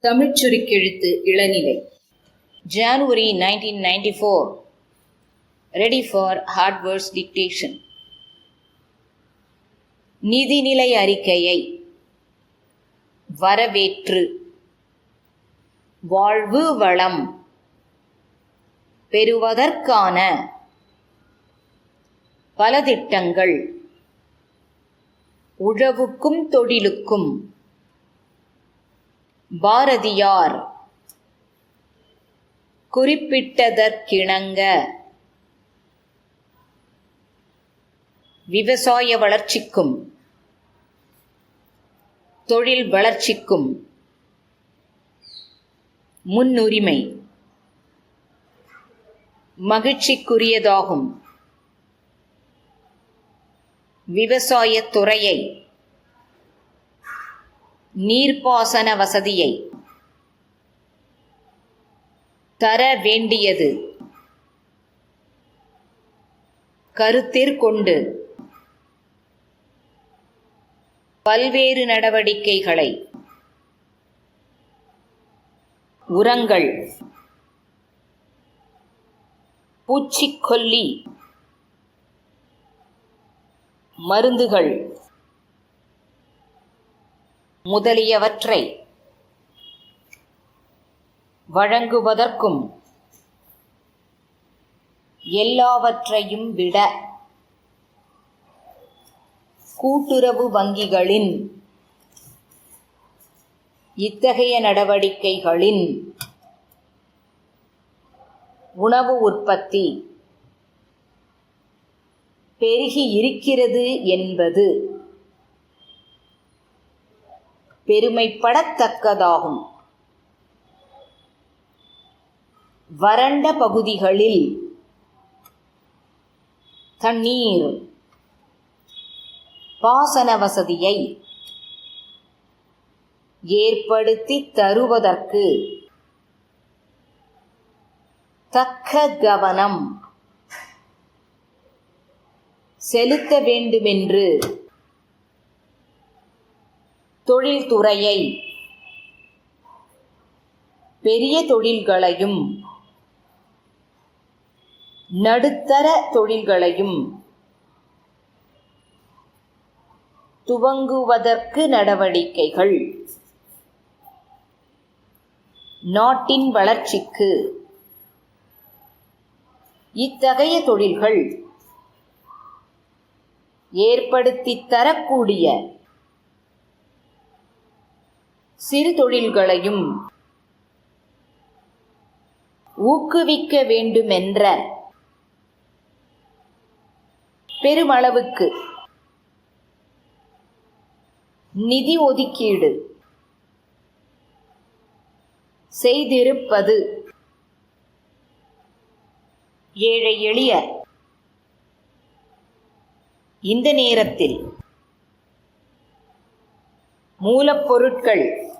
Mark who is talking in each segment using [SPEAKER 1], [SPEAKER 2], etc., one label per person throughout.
[SPEAKER 1] தமிழ் சுருக்கெழுத்து இளநிலை. January nineteen ninety four ready for hardwares dictation நிதிநிலை அறிக்கையை. வரவேற்று. வாழ்வு வளம். பெறுவதற்கான. பல திட்டங்கள் உழவுக்கும் தொழிலுக்கும். பாரதியார். குறிப்பிட்டதற்கிணங்க. விவசாய வளர்ச்சிக்கும் தொழில் வளர்ச்சிக்கும் முன்னுரிமை. மகிழ்ச்சிக்குரியதாகும். விவசாயத் துறையை நீர்ப்பாசன வசதியை தர வேண்டியது. கருத்திற்கொண்டு பல்வேறு நடவடிக்கைகளை. உரங்கள். பூச்சிக்கொல்லி. மருந்துகள். முதலியவற்றை வழங்குவதற்கும் எல்லாவற்றையும் விட கூட்டுறவு வங்கிகளின் இத்தகைய நடவடிக்கைகளின் உணவு உற்பத்தி பெருகி இருக்கிறது என்பது பெருமைப்படத்தக்கதாகும். வறண்ட பகுதிகளில் தண்ணீர் பாசன வசதியை ஏற்படுத்தி தருவதற்கு தக்க கவனம் செலுத்த வேண்டுமென்று தொழில்துறையை பெரிய தொழில்களையும் நடுத்தர தொழில்களையும் துவங்குவதற்கு நடவடிக்கைகள். நாட்டின் வளர்ச்சிக்கு இத்தகைய தொழில்கள் ஏற்படுத்தித் தரக்கூடிய சிறு தொழில்களையும் ஊக்குவிக்க வேண்டுமென்ற பெருமளவுக்கு நிதி ஒதுக்கீடு செய்திருப்பது ஏழை எளிய இந்த நேரத்தில். மூலப்பொருட்கள்.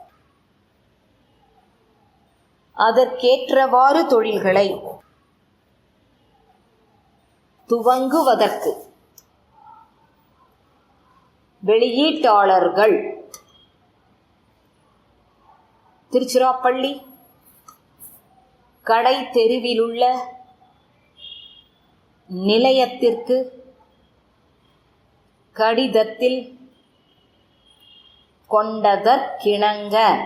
[SPEAKER 1] அதற்கேற்றவாறு தொழில்களை. துவங்குவதற்கு. வெளியீட்டாளர்கள். திருச்சிராப்பள்ளி. கடை தெருவிலுள்ள. நிலையத்திற்கு. கடிதத்தில். கொண்டதற்கிணங்க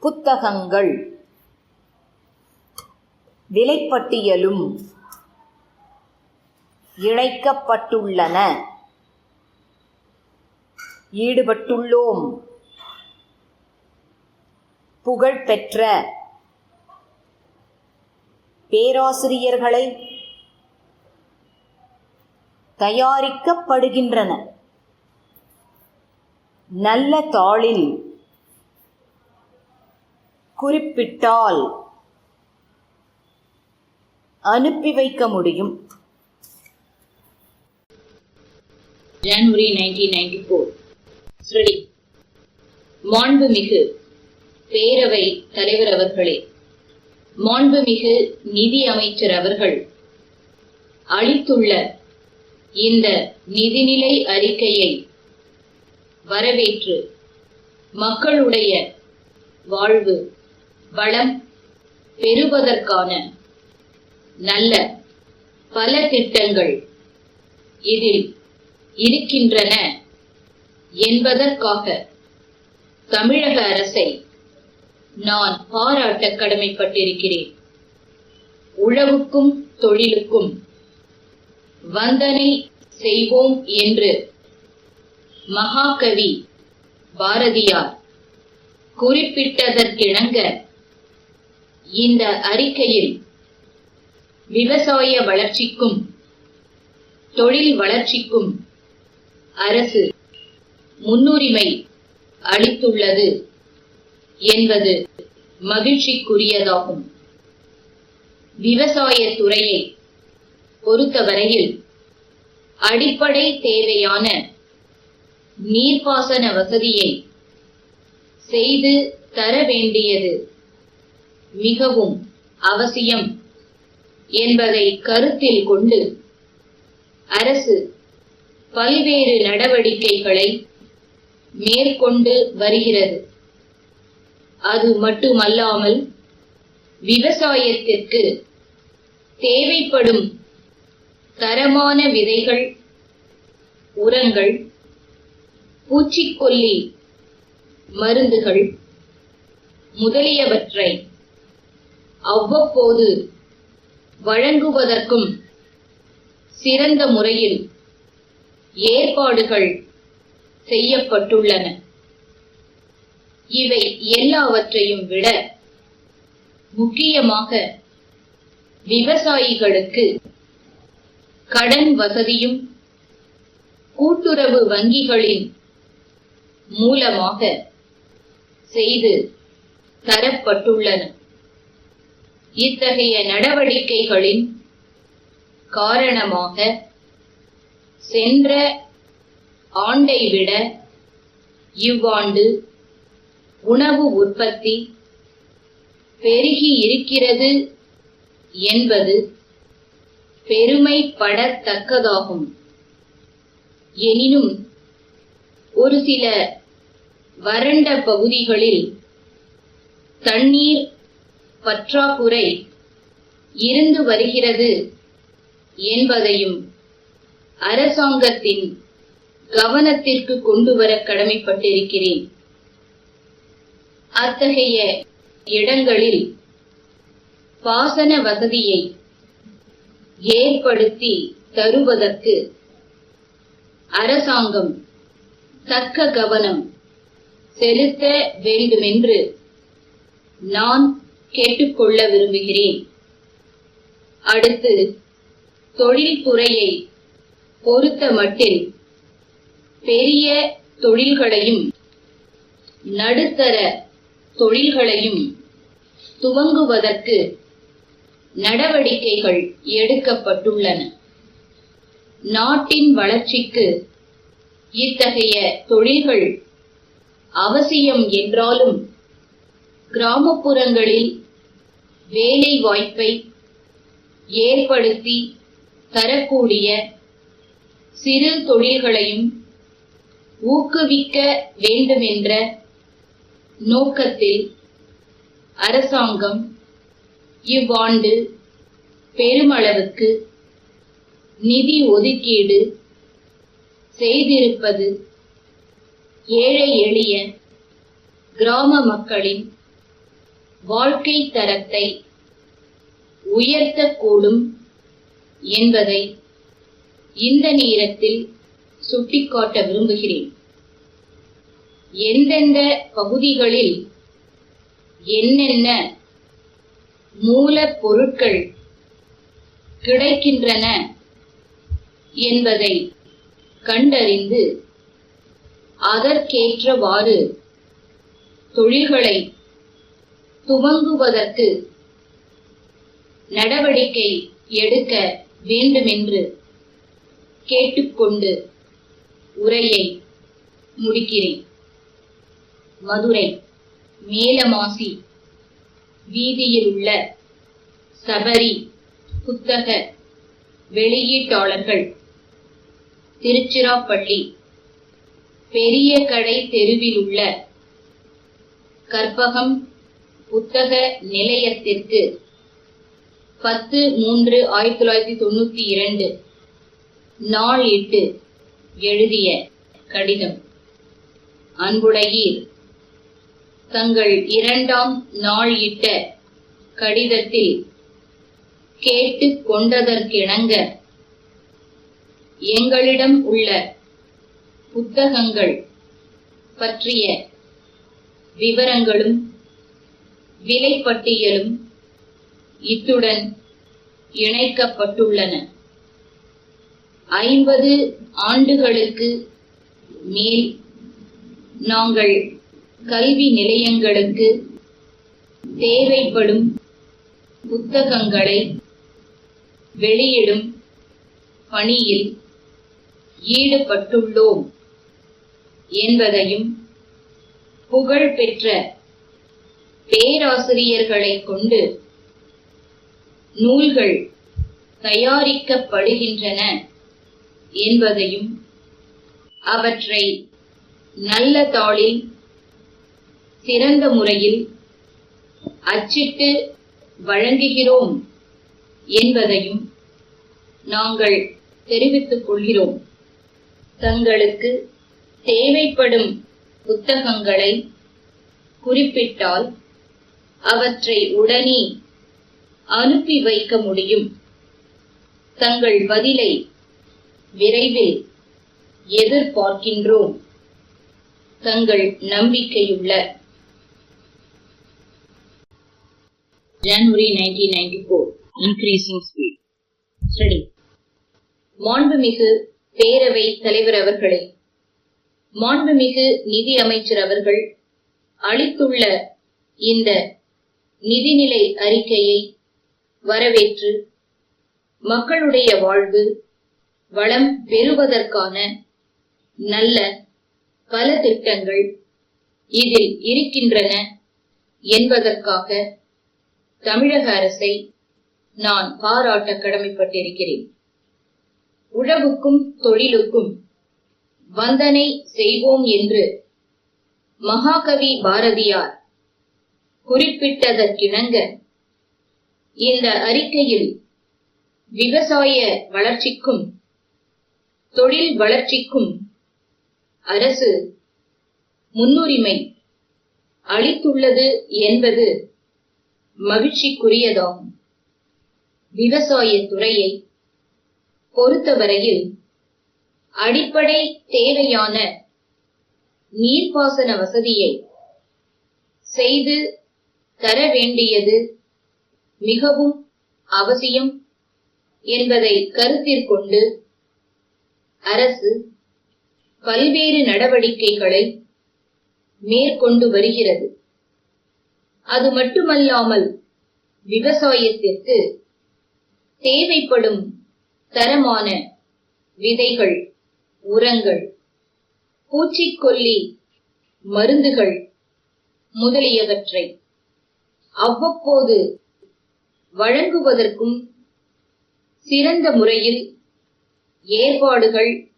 [SPEAKER 1] புத்தகங்கள். விலைப்பட்டியலும் இணைக்கப்பட்டுள்ளன ஈடுபட்டுள்ளோம். புகழ்பெற்ற பேராசிரியர்களை தயாரிக்கப்படுகின்றன. நல்ல தாளில் குறிப்பிட்டால் அனுப்பி வைக்க முடியும்.
[SPEAKER 2] ஜனவரி 1994 மாண்புமிகு பேரவை தலைவர் அவர்களே மாண்புமிகு நிதி அமைச்சர் அவர்கள் அளித்துள்ள இந்த நிதிநிலை அறிக்கையை வரவேற்று. மக்களுடைய வாழ்வு வளம் பெறுவதற்கான நல்ல பல திட்டங்கள் இதில் இருக்கின்றன என்பதற்காக தமிழக அரசை நான் பாராட்ட கடமைப்பட்டிருக்கிறேன். உழவுக்கும் தொழிலுக்கும் வந்தனை செய்வோம் என்று மகாகவி பாரதியார் குறிப்பிட்டதற்கிணங்க இந்த அறிக்கையில் விவசாய வளர்ச்சிக்கும் தொழில் வளர்ச்சிக்கும் அரசு முன்னுரிமை அளித்துள்ளது என்பது மகிழ்ச்சிக்குரியதாகும். விவசாய துறையை பொறுத்தவரையில் அடிப்படை தேவையான நீர்ப்பாசன வசதியை செய்து தர வேண்டியது மிகவும் அவசியம் என்பதை கருத்தில் கொண்டு அரசு பல்வேறு நடவடிக்கைகளை மேற்கொண்டு வருகிறது. அது மட்டுமல்லாமல் விவசாயத்திற்கு தேவைப்படும் தரமான விதைகள் உரங்கள் பூச்சிக்கொல்லி மருந்துகள் முதலியவற்றை அவ்வப்போது வழங்குவதற்கும் சிறந்த முறையில் ஏற்பாடுகள் செய்யப்பட்டுள்ளன. இவை எல்லாவற்றையும் விட முக்கியமாக விவசாயிகளுக்கு கடன் வசதியும் கூட்டுறவு வங்கிகளின் மூலமாக செய்து தரப்பட்டுள்ளன. இத்தகைய நடவடிக்கைகளின் காரணமாக சென்ற ஆண்டை விட இவ்வாண்டு உணவு உற்பத்தி பெருகி இருக்கிறது என்பது பெருமைப்படத்தக்கதாகும். எனினும் ஒரு சில வறண்ட பகுதிகளில் தண்ணீர் பற்றாக்குறை இருந்து வருகிறது என்பதையும் அரசாங்கத்தின் கவனத்திற்கு கொண்டு வர கடமைப்பட்டிருக்கிறேன். அத்தகைய இடங்களில் பாசன வசதியை ஏற்படுத்தி தருவதற்கு அரசாங்கம் தக்க கவனம் செலுத்த வேண்டுமென்று நான் கேட்டுக்கொள்ள விரும்புகிறேன். அடுத்து தொழில்துறையை பொறுத்த மட்டில் பெரிய தொழில்களையும் நடுத்தர தொழில்களையும் துவங்குவதற்கு நடவடிக்கைகள் எடுக்கப்பட்டுள்ளன. நாட்டின் வளர்ச்சிக்கு இத்தகைய தொழில்கள் அவசியம் என்றாலும் கிராமப்புறங்களில் வேலை வாய்ப்பை ஏற்படுத்தி தரக்கூடிய சிறு தொழில்களையும் ஊக்குவிக்க வேண்டுமென்ற நோக்கத்தில் அரசாங்கம் இவ்வாண்டு பெருமளவுக்கு நிதி ஒதுக்கீடு செய்திருப்பது ஏழை எளிய கிராம மக்களின் வாழ்க்கை தரத்தை உயர்த்தக்கூடும் என்பதை இந்த நேரத்தில் சுட்டிக்காட்ட விரும்புகிறேன். எந்தெந்த பகுதிகளில் என்னென்ன மூலப்பொருட்கள் கிடைக்கின்றன என்பதை கண்டறிந்து அதற்கேற்றவாறு தொழில்களை துவங்குவதற்கு நடவடிக்கை எடுக்க வேண்டுமென்று கேட்டுக்கொண்டு உரையை முடிக்கிறேன். மதுரை மேலமாசி வீதியில் உள்ள சபரி புத்தக வெளியீட்டாளர்கள் திருச்சிராப்பள்ளி பெரிய கடை தெருவில் உள்ள கற்பகம் புத்தக நிலையத்திற்கு பத்து மூன்று ஆயிரத்தி தொள்ளாயிரத்தி தொண்ணூத்தி இரண்டு நாள் இட்டு எழுதிய கடிதம். அன்புடையீர் தங்கள் இரண்டாம் நாள் இட்ட கடிதத்தில் கேட்டு கொண்டதற்கிணங்க எங்களிடம் உள்ள புத்தகங்கள் பற்றிய விவரங்களும் விலைப்பட்டியலும் இத்துடன் இணைக்கப்பட்டுள்ளன. ஐம்பது ஆண்டுகளுக்கு மேல் நாங்கள் கல்வி நிலையங்களுக்கு தேவைப்படும் புத்தகங்களை வெளியிடும் பணியில் ஈடுபட்டுள்ளோம். என்பதையும் புகழ்பெற்ற பேராசிரியர்களை கொண்டு நூல்கள் தயாரிக்கப்படுகின்றன என்பதையும் அவற்றை நல்ல தாளில் சிறந்த முறையில் அச்சிட்டு வழங்குகிறோம் என்பதையும் நாங்கள் தெரிவித்துக் கொள்கிறோம். தங்களுக்கு தேவைப்படும் புத்தகங்களை குறிப்பிட்டால் அவற்றை உடனே அனுப்பி வைக்க முடியும். தங்கள் பதிலை விரைவில் எதிர்பார்க்கின்றோம். தங்கள் நம்பிக்கையுள்ள. January 1994 Increasing Speed. Study மாண்புமிகு பேரவை தலைவர் அவர்களே மாண்புமிகு நிதி அமைச்சர் அவர்கள் அளித்துள்ள இந்த நிதிநிலை அறிக்கையை வரவேற்று மக்களுடைய வாழ்வு வளம் பெறுவதற்கான நல்ல பல திட்டங்கள் இதில் இருக்கின்றன என்பதற்காக தமிழக அரசை நான் பாராட்ட கடமைப்பட்டிருக்கிறேன். உழவுக்கும் தொழிலுக்கும் வந்தனை செய்வோம் என்று. மகாகவி பாரதியார் குறிப்பிட்டதற்கிணங்க இந்த அறிக்கையில் விவசாய வளர்ச்சிக்கும் தொழில் வளர்ச்சிக்கும் அரசு முன்னுரிமை அளித்துள்ளது என்பது மகிழ்ச்சிக்குரியதாகும். விவசாய துறையை பொறுத்தவரையில் அடிப்படை தேவையான நீர்ப்பாசன வசதியை செய்து தர வேண்டியது மிகவும் அவசியம் என்பதை கருத்திற்கொண்டு அரசு பல்வேறு நடவடிக்கைகளை மேற்கொண்டு வருகிறது. அது மட்டுமல்லாமல் விவசாயத்திற்கு தேவைப்படும் தரமான விதைகள் உரங்கள் பூச்சிக்கொல்லி மருந்துகள் முதலியவற்றை அவ்வப்போது வழங்குவதற்கும் சிறந்த முறையில் ஏற்பாடுகள்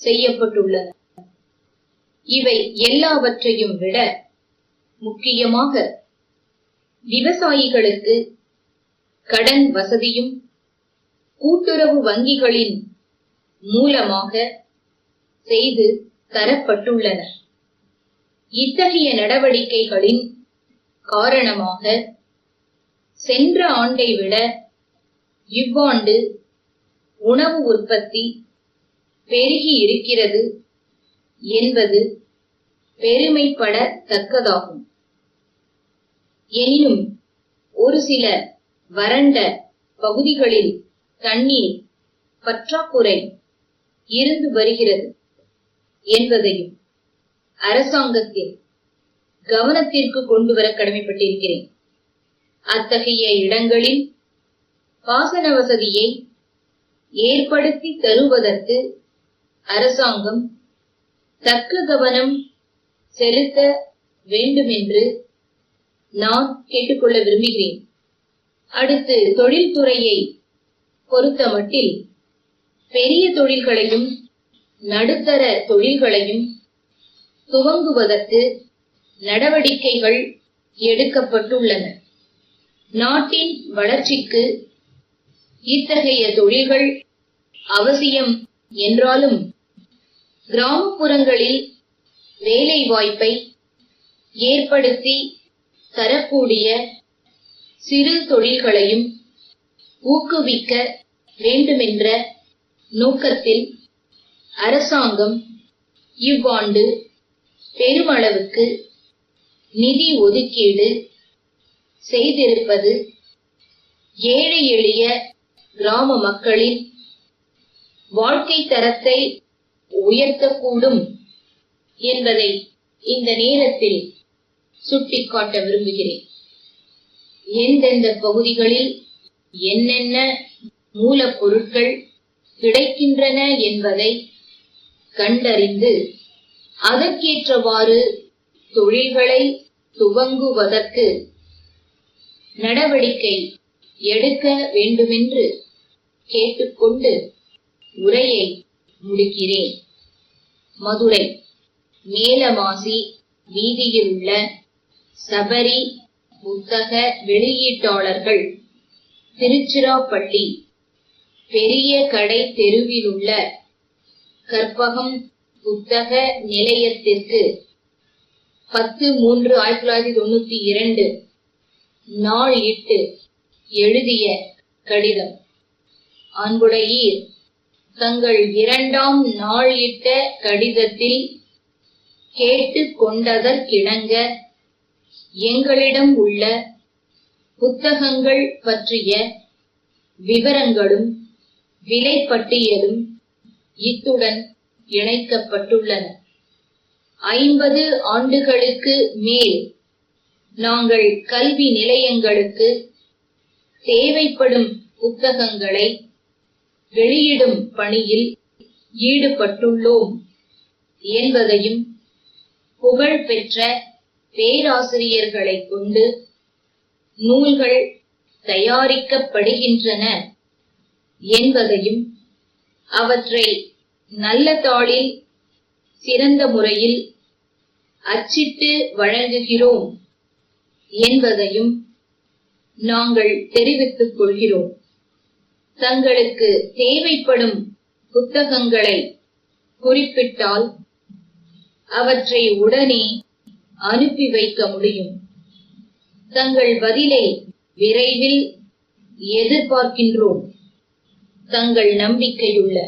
[SPEAKER 2] செய்யப்பட்டுள்ளன. இவை எல்லாவற்றையும் விட முக்கியமாக விவசாயிகளுக்கு கடன் வசதியும் கூட்டுறவு வங்கிகளின் மூலமாக செய்து தரப்பட்டுள்ளன இத்தகைய நடவடிக்கைகளின் காரணமாக சென்ற ஆண்டை விட இவ்வாண்டு உணவு உற்பத்தி பெருகி இருக்கிறது என்பது பெருமைப்படத்தக்கதாகும். எனினும் ஒரு சில வறண்ட பகுதிகளில் தண்ணீர் பற்றாக்குறை இருந்து வருகிறது என்பதையும் அரசாங்கத்தில் கவனத்திற்கு கொண்டு வர கடமைப்பட்டிருக்கிறேன். அத்தகைய இடங்களில் பாசன வசதியை ஏற்படுத்தி தருவதற்கு அரசாங்கம் தக்க கவனம் செலுத்த வேண்டுமென்று நான் கேட்டுக்கொள்ள விரும்புகிறேன். அடுத்து தொழில்துறையை பொறுத்தமட்டில் பெரிய தொழில்களையும் நடுத்தர தொழில்களையும் துவங்குவதற்கு நடவடிக்கைகள் எடுக்கப்பட்டுள்ளன. நாட்டின் வளர்ச்சிக்கு இத்தகைய தொழில்கள் அவசியம் என்றாலும் கிராமப்புறங்களில் வேலை வாய்ப்பை ஏற்படுத்தி தரக்கூடிய சிறு தொழில்களையும் ஊக்குவிக்க வேண்டுமென்ற நோக்கத்தில் அரசாங்கம் இவ்வாண்டு பெருமளவுக்கு நிதி ஒதுக்கீடு செய்திருப்பது ஏழை எளிய கிராம மக்களின் வாழ்க்கை தரத்தை உயர்த்தக்கூடும் என்பதை இந்த நேரத்தில் சுட்டிக்காட்ட விரும்புகிறேன். எந்தெந்த பகுதிகளில் என்னென்ன மூலப்பொருட்கள் கிடைக்கின்றன என்பதை கண்டறிந்து அதற்கேற்றவாறு தொழில்களை துவங்குவதற்கு நடவடிக்கை எடுக்க வேண்டுமென்று கேட்டுக்கொண்டு உரையை முடிக்கிறேன். மதுரை மேலமாசி வீதியில் உள்ள சபரி புத்தக வெளியீட்டாளர்கள் திருச்சிராப்பள்ளி பெரிய கடை தெருவில் உள்ள கற்பகம் புத்தக நிலையத்திற்கு பத்து மூன்று ஆயிரத்தி தொள்ளாயிரத்தி தொண்ணூத்தி இரண்டு நாள் இட்டு எழுதிய கடிதம். அன்புடையீர் தங்கள் இரண்டாம் நாள் இட்ட கடிதத்தில் கேட்டு கொண்டதற்கிணங்க எங்களிடம் உள்ள புத்தகங்கள் பற்றிய விவரங்களும் விலைப்பட்டியலும் இத்துடன் இணைக்கப்பட்டுள்ளன. ஐம்பது ஆண்டுகளுக்கு மேல் நாங்கள் கல்வி நிலையங்களுக்கு தேவைப்படும் புத்தகங்களை வெளியிடும் பணியில் ஈடுபட்டுள்ளோம் என்பதையும் புகழ்பெற்ற பேராசிரியர்களைக் கொண்டு நூல்கள் தயாரிக்கப்படுகின்றன. என்பதையும் அவற்றை நல்ல தாளில் சிறந்த முறையில் அச்சிட்டு வழங்குகிறோம் என்பதையும் நாங்கள் தெரிவித்துக் கொள்கிறோம். தங்களுக்கு தேவைப்படும் புத்தகங்களை குறிப்பிட்டால் அவற்றை உடனே அனுப்பி வைக்க முடியும். தங்கள் பதிலை விரைவில் எதிர்பார்க்கின்றோம். தங்கள் நம்பிக்கையுள்ள